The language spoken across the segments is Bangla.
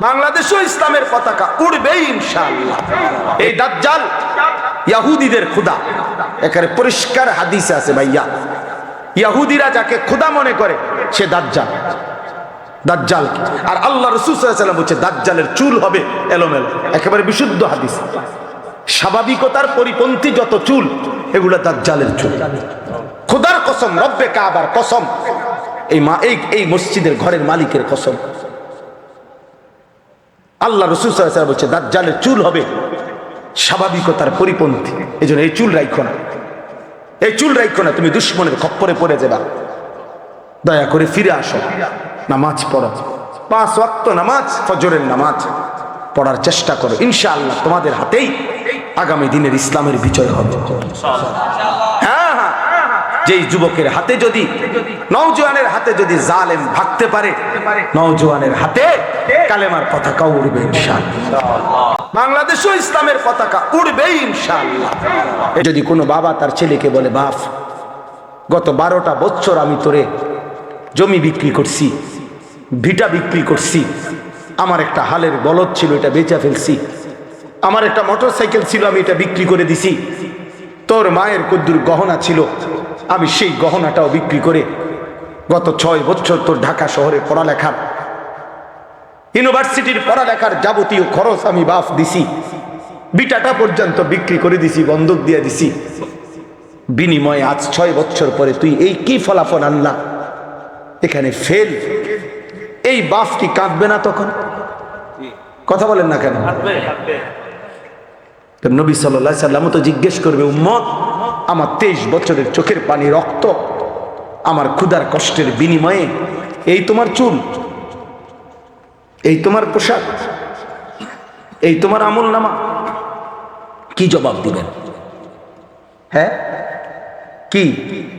বাংলাদেশও ইসলামের পতাকা উড়বেই ইনশাআল্লাহ। এই দাজ্জাল ইয়াহুদিদের খুদা এখানে পরিষ্কার হাদিসে আছে ভাইয়া। ইয়াহুদিরা যাকে খুদা মনে করে, সে দাজ্জাল। দাজ্জাল আর আল্লাহ রসুল বলছে, দাজ্জালের চুল হবে এলোমেলো। একেবারে বিশুদ্ধ হাদিস। স্বাভাবিকতার পরিপন্থী যত চুল, এগুলো দাজ্জালের চুল। খোদার কসম, রব্বে কাবার কসম। এই মা এই এই মসজিদের ঘরের মালিকের কসম। আল্লাহ রসুল বলছে, দাজ্জালের চুল হবে স্বাভাবিকতার পরিপন্থী। এই জন্য এই চুল রাইখো না। এই চুল রাইখো না, তুমি দুশ্মনের খপ্পরে পড়ে যাবা। দয়া করে ফিরে আসো, নামাজ পড়ো। পাঁচ ওয়াক্ত নামাজ, ফজরের নামাজ পড়ার চেষ্টা করো। ইনশাআল্লাহ তোমাদের হাতেই আগামী দিনের ইসলামের বিজয় হবে। হ্যাঁ হ্যাঁ। যেই যুবকের হাতে যদি নওজোয়ানের হাতে যদি জালেম ভাগতে পারে, নওজোয়ানের হাতে কালেমার পতাকা উড়বে ইনশাআল্লাহ। বাংলাদেশও ইসলামের পতাকা উড়বেই ইনশাআল্লাহ। যদি কোনো বাবা তার ছেলেকে বলে, বাপ, গত বারোটা বছর আমি তোরে জমি বিক্রি করছি, ভিটা বিক্রি করছি, আমার একটা হালের বলদ ছিল, এটা বেচা ফেলছি, আমার একটা মোটর সাইকেল ছিল, আমি এটা বিক্রি করে দিছি, তোর মায়ের কদ্দুর গহনা ছিল, আমি সেই গহনাটাও বিক্রি করে গত ছয় বছর তোর ঢাকা শহরে পড়ালেখার ইউনিভার্সিটির পড়ালেখার যাবতীয় খরচ আমি বাফ দিছি। বিটাটা পর্যন্ত বিক্রি করে দিছি বন্ধক দিয়ে দিছি। বিনিময়ে আজ ছয় বছর পরে তুই এই কি ফলাফল আনলা? এখানে ফেল এই বাফ কি কাঁদবে না তখন? কথা বলেন না কেন? নবী সাল্লাহ সাল্লাম তো জিজ্ঞেস করবে উম্মত আমার তেইশ বছরের চোখের পানি রক্ত আমার ক্ষুধার কষ্টের বিনিময়ে এই তোমার চুল এই তোমার পোশাক এই তোমার আমল নামা কি জবাব দিবেন? হ্যাঁ? কি?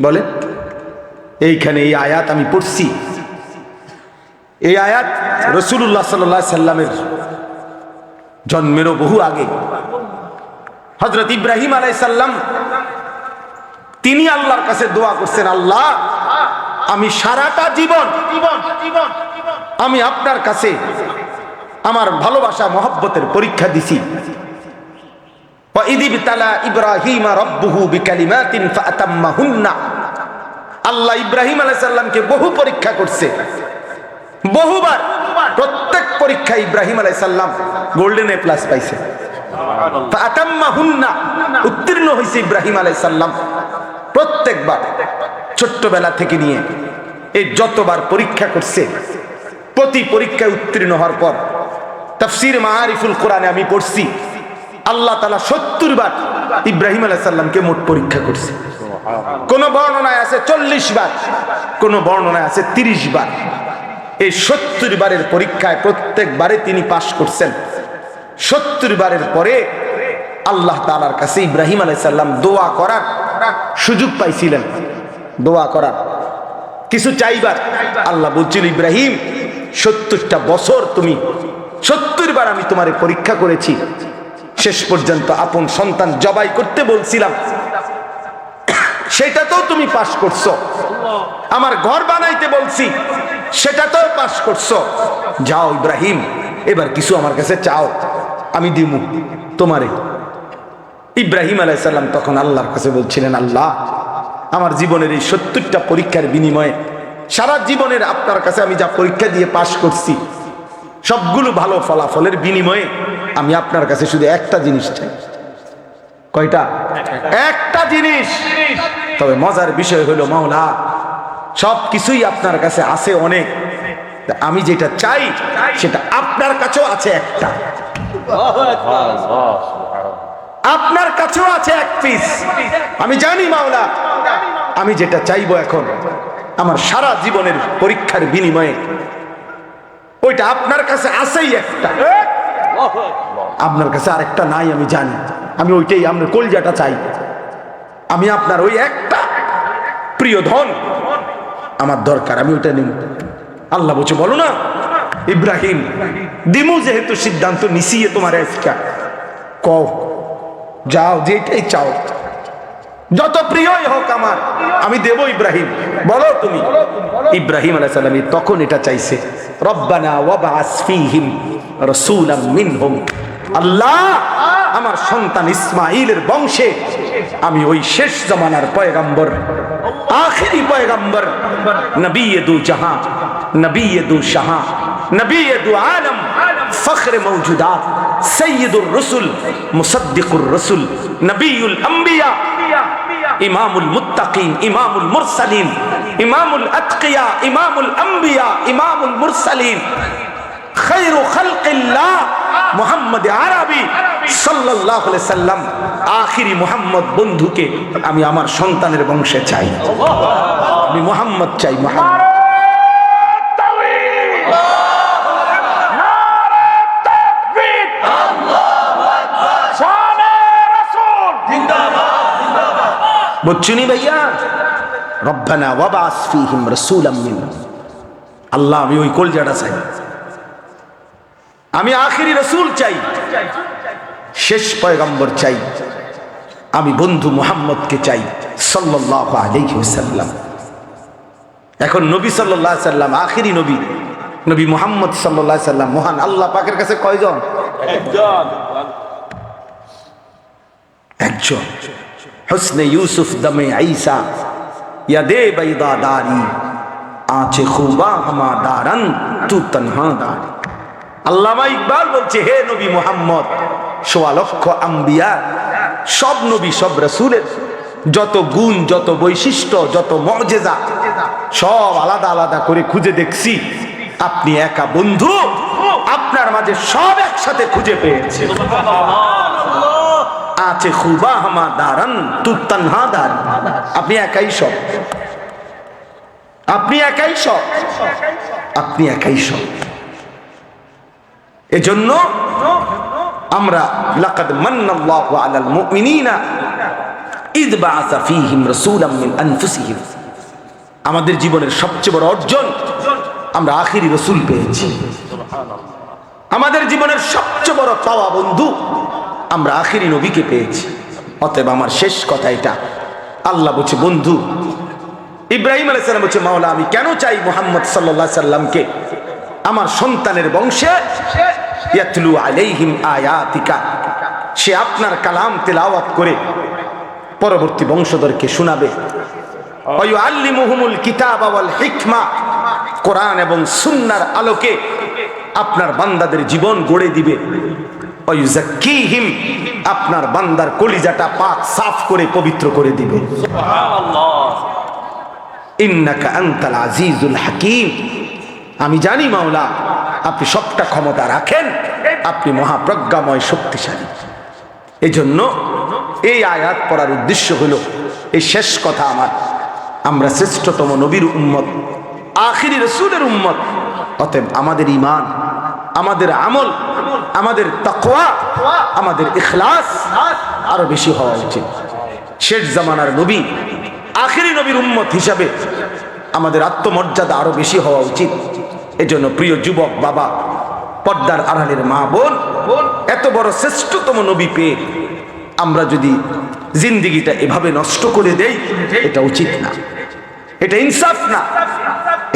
বলে এইখানে এই আয়াত আমি পড়ছি। এই আয়াত রসুল্লাহ সাল্লাহ সাল্লামের জন্মেরও বহু আগে। হজরত ইব্রাহিম আলাইসাল্লাম তিনি আল্লাহর কাছে দোয়া করছেন আল্লাহ আমি সারাটা জীবন আমি আপনার কাছে আমার ভালোবাসা, মহব্বতের পরীক্ষা দিছি। বহু পরীক্ষা করছে। বহুবার, প্রত্যেক ইব্রাহিম গোল্ডেন এ প্লাস পাইছে। উত্তীর্ণ হয়েছে ইব্রাহিম আলাইসাল্লাম প্রত্যেকবার ছোট্টবেলা থেকে নিয়ে এই যতবার পরীক্ষা করছে প্রতি পরীক্ষায় উত্তীর্ণ হওয়ার পর তফসির মাহারিফুল কোরআনে আমি পড়ছি, আল্লাহ তালা সত্তর বার ইব্রাহিম আলাইসাল্লামকে মোট পরীক্ষা করছে। কোন বর্ণনায় আছে চল্লিশ বার, কোন বর্ণনায় আছে তিরিশ বার। এই সত্তর বারের পরীক্ষায় প্রত্যেকবারে তিনি পাশ করছেন। সত্তর বারের পরে আল্লাহ তালার কাছে ইব্রাহিম আলাইসাল্লাম দোয়া করার সুযোগ পাইছিলেন। দোয়া করার। কিছু চাইবার, আল্লাহ বলছিল, ইব্রাহিম সত্তরটা বছর তুমি সত্তর বার আমি তোমার পরীক্ষা করেছি। শেষ পর্যন্ত আপন সন্তান জবাই করতে বলছিলাম। সেটাতেও তুমি পাশ করছ। আমার ঘর বানাইতে বলছি, সেটাতেও পাশ করছ। যাও ইব্রাহিম, এবার কিছু আমার কাছে চাও, আমি দিমু। তোমারে। ইব্রাহিম আলাইসাল্লাম তখন আল্লাহর কাছে বলছিলেন, আল্লাহ, আমার জীবনের এই সত্তরটা পরীক্ষার বিনিময়ে সারা জীবনের আপনার কাছে আমি যা পরীক্ষা দিয়ে পাশ করছি, সবগুলো ভালো ফলাফলের বিনিময়ে আমি আপনার কাছে শুধু একটা জিনিস চাই। কয়টা? একটা জিনিস। তবে মজার বিষয় হলো, মাওলা সব কিছুই আপনার কাছে আছে অনেক। আমি যেটা চাই, সেটা আপনার কাছেও আছে একটা। আপনার কাছেও আছে এক পিস আমি জানি, মাওলা, আমি যেটা চাইব এখন। আমার সারা জীবনের পরীক্ষার বিনিময়ে। ওইটা আপনার কাছে আছেই একটা। আপনার কাছে আরেকটা নাই, আমি জানি। আমি ওইটাই, আপনার কলজাটা চাই। আমি আপনার ওই একটা। প্রিয় ধন, আমার দরকার, আমি ওইটা নিব। আল্লাহ বলছে, বলো না। ইব্রাহিম, দিমু যেহেতু সিদ্ধান্ত নিছিয়ে তোমার একটা। কও, যাও যেটাই চাও। যত প্রিয়ই হোক আমার, আমি দেব ইব্রাহিম। বলো তুমি, ইব্রাহিম আলাইহিস সালাম তখন এটা চাইছে। রব্বানা আল্লাহ, আমার সন্তান ইসমাইলের বংশে, আমি ওই শেষ জামানার পয়গাম্বর, আখেরি পয়গাম্বর নবী দু জাহাঁ নবী দু শাহাঁ নবী দু আলম, ফখর মৌজুদাত সৈয়দুর রসুল, মুসদ্দিকুর রসুল নবীউল আম্বিয়া ইমামুল মুত্তাকিন, ইমামুল মুরসালিন, ইমামুল আতকিয়া, ইমামুল আম্বিয়া, ইমামুল মুরসালিন। খাইরু খালকিল্লাহ মুহাম্মদ আরবি সাল্লাল্লাহু আলাইহি সাল্লাম। আখিরি মুহাম্মদ বন্ধুকে আমি আমার সন্তানের বংশে চাই। আমি মুহাম্মদ চাই, মুহাম্মদ। বুঝছুনি ভাইয়া? রব্বানা ওয়াবাস ফীহিম রাসূলাম মিন আল্লাহ আমি ওই কলজাটা চাই। আমি আখিরি রসুল চাই। শেষ পয়গম্বর চাই। আমি বন্ধু মুহাম্মদকে চাই সাল্লাল্লাহু আলাইহি ওয়াসাল্লাম। এখন নবী সাল্লাল্লাহু আলাইহি সাল্লাম আখিরি নবী নবী মুহাম্মদ সাল্লাল্লাহু আলাইহি সাল্লাম মহান আল্লাহ পাকের কাছে কয়জন? একজন। একজন। হুসনে ইউসুফ দমে ঈসা। ইয়াদে বাইদা দারি, আঁচে খুবা হামা দারান, তু তনহা দারি। আল্লামা ইকবাল বলছে, হে নবী মোহাম্মদ, সোয়া লক্ষ আম্বিয়া, সব নবী, সব রসুলের যত গুণ, যত বৈশিষ্ট্য, যত মর্যাদা, সব আলাদা আলাদা করে খুঁজে দেখছি। আপনি একা বন্ধু, আপনার মাঝে সব একসাথে খুঁজে পেয়েছে। আছে খুবা হামা দারান তুত্তান হা দার। আপনি একাই সব। আপনি একাই সব। আপনি একাই সব। এজন্য আমরা লাকাদ মান্নাল্লাহু আলাল মুমিনিনা ইদ বাআসা ফীহিম রাসূলাম মিন আনফুসিহিম। আমাদের জীবনের সবচেয়ে বড় অর্জন আমরা আখিরি রসুল পেয়েছি। আমাদের জীবনের সবচেয়ে বড় পাওয়া বন্ধু আমরা আখিরি নবীকে পেয়েছি। অতএব আমার শেষ কথা এটা। আল্লাহ বলছে, বন্ধু, ইব্রাহিম আলাইসালাম বলছে, মাওলা, আমি কেন চাই মোহাম্মদ সাল্লাহ সাল্লামকে? আমার সন্তানের বংশে ইয়াতলু সে আপনার কালাম তেলাওয়াত করে পরবর্তী বংশধরকে শোনাবে। কিতাব কোরআন এবং সুন্নার আলোকে আপনার বান্দাদের জীবন গড়ে দিবে। আপনার বান্দার কলিজাটা পাক সাফ করে পবিত্র করে দিবে। আজিজুল হাকিম। আমি জানি মাওলা আপনি সবটা ক্ষমতা রাখেন আপনি মহাপ্রজ্ঞাময় শক্তিশালী। এই জন্য এই আয়াত পড়ার উদ্দেশ্য হলো এই শেষ কথা আমার আমরা শ্রেষ্ঠতম নবীর উম্মত আখিরি রসুলের উম্মত। অতএব আমাদের ইমান আমাদের আমল, আমাদের তাকওয়া, আমাদের ইখলাস আরও বেশি হওয়া উচিত। শেষ জামানার নবী, আখিরি নবীর উম্মত হিসাবে আমাদের আত্মমর্যাদা আরও বেশি হওয়া উচিত। এজন্য প্রিয় যুবক, বাবা, পর্দার আড়ালের মা বোন, এত বড় শ্রেষ্ঠতম নবী পেয়ে আমরা যদি জিন্দিগিটা এভাবে নষ্ট করে দেই, এটা উচিত না। এটা ইনসাফ না।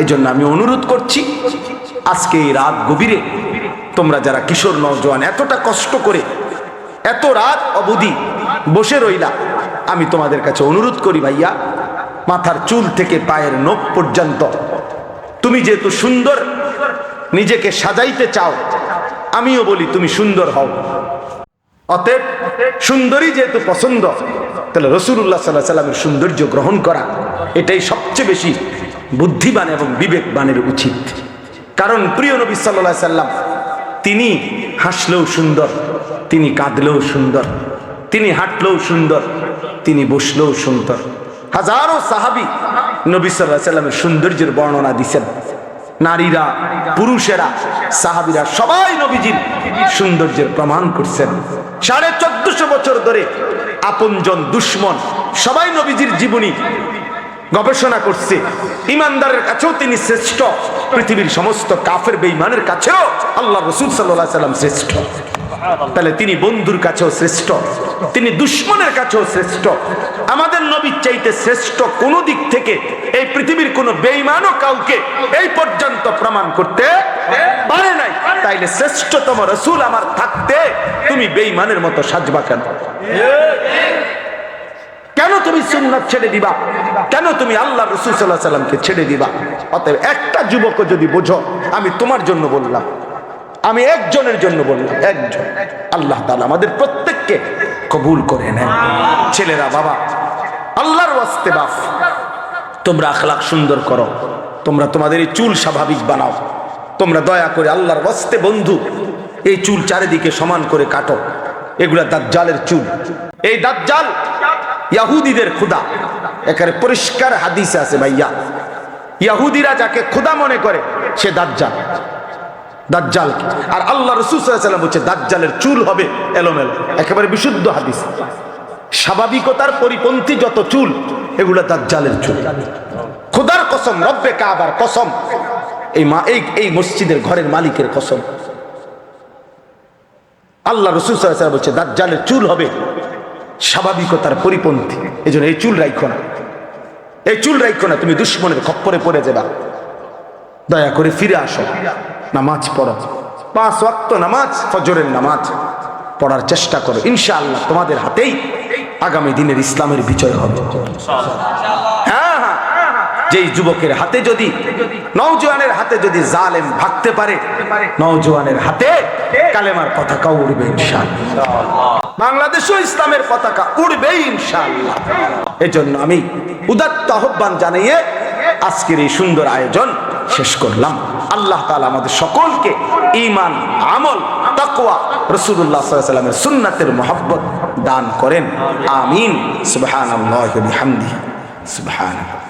এজন্য আমি অনুরোধ করছি, আজকে এই রাত গভীরে তোমরা যারা কিশোর নজওয়ান এতটা কষ্ট করে এত রাত অবধি বসে রইলা, আমি তোমাদের কাছে অনুরোধ করি ভাইয়া, মাথার চুল থেকে পায়ের নখ পর্যন্ত। তুমি যেহেতু সুন্দর, নিজেকে সাজাইতে চাও, আমিও বলি তুমি সুন্দর হও। অতএব সুন্দরী যেহেতু পছন্দ, তাহলে রসুল্লাহ সাল্লাহ সাল্লামের সৌন্দর্য গ্রহণ করা, এটাই সবচেয়ে বেশি বুদ্ধিমান এবং বিবেকবানের উচিত। কারণ প্রিয় নবী সাল্লাহ সাল্লাম, তিনি হাসলেও সুন্দর, তিনি কাঁদলেও সুন্দর, তিনি হাঁটলেও সুন্দর, তিনি বসলেও সুন্দর। হাজারো সাহাবি নবী সাল্লাহ সাল্লামের সৌন্দর্যের বর্ণনা দিচ্ছেন নারীরা, পুরুষেরা, সাহাবিরা সবাই নবীজির সৌন্দর্যের প্রমাণ করছেন। সাড়ে চোদ্দশো বছর ধরে আপনজন দুশ্মন সবাই নবীজির জীবনী গবেষণা করছে। ইমানদারের কাছেও তিনি শ্রেষ্ঠ। পৃথিবীর সমস্ত কাফের বেঈমানের কাছেও আল্লাহ রসুল সাল্লাহ সাল্লাম শ্রেষ্ঠ। তাহলে তিনি বন্ধুর কাছেও শ্রেষ্ঠ। তিনি দুশ্মনের কাছেও শ্রেষ্ঠ। আমাদের নবীর চাইতে শ্রেষ্ঠ কোন দিক থেকে এই পৃথিবীর কোন বেইমানও কাউকে এই পর্যন্ত প্রমাণ করতে পারে নাই। তাইলে শ্রেষ্ঠতম রসুল আমার থাকতে তুমি বেইমানের মতো সাজবা কেন? তুমি সুন্নাত ছেড়ে দিবা। কেন তুমি আল্লাহ রসুল সাল্লাহ সাল্লামকে ছেড়ে দিবা? অতএব একটা যুবক যদি বোঝো, আমি তোমার জন্য বললাম। আমি একজনের জন্য বললাম, একজন। আল্লাহ তাআলা আমাদের প্রত্যেককে কবুল করে নেন। ছেলেরা, বাবা, আল্লাহর ওয়াস্তে বাপ তোমরা আখলাক সুন্দর করো। তোমরা তোমাদের এই চুল স্বাভাবিক বানাও। তোমরা দয়া করে আল্লাহর ওয়াস্তে বন্ধু, এই চুল চারিদিকে সমান করে কাটো। এগুলা দাজ্জালের চুল। এই দাজ্জাল ইয়াহুদিদের খুদা এখানে পরিষ্কার হাদিসে আছে ভাইয়া। ইয়াহুদিরা যাকে খুদা মনে করে, সে দাজ্জাল। দাজ্জাল আর আল্লাহ রসুল সাল্লাম বলছে, দাজ্জালের চুল হবে এলোমেলো। একেবারে বিশুদ্ধ হাদিস। স্বাভাবিকতার পরিপন্থী যত চুল, এগুলো দাজ্জালের চুল। খুদার কসম, রব্বে কাবার কসম। এই মা, এই এই মসজিদের ঘরের মালিকের কসম। আল্লাহ রসুল বলছে, দাজ্জালের চুল হবে স্বাভাবিকতার পরিপন্থী। এই জন্য এই চুল রাইখো না। এই চুল রাইখো না, তুমি দুশ্মনের খপ্পরে পড়ে যাবা। দয়া করে ফিরে আসো। নামাজ পড়ো। পাঁচ ওয়াক্ত নামাজ, ফজরের নামাজ পড়ার চেষ্টা করো। ইনশাআল্লাহ তোমাদের হাতেই আগামী দিনের ইসলামের বিজয় হবে। যেই যুবকের হাতে যদি নওজোয়ানের হাতে যদি জালেম ভাগতে পারে, নওজোয়ানের হাতে কালেমার পতাকা উড়বে ইনশাআল্লাহ। বাংলাদেশও ইসলামের পতাকা উড়বেই ইনশাআল্লাহ। এজন্য আমি উদাত্ত আহ্বান জানিয়ে আজকের এই সুন্দর আয়োজন শেষ করলাম। আল্লাহ তাআলা আমাদের সকলকে ইমান আমল সাল্লাল্লাহু আলাইহি ওয়াসাল্লামের সুন্নাতের মহব্বত দান করেন। আমিন। বিহামদিহি। সুবহানাল্লাহ।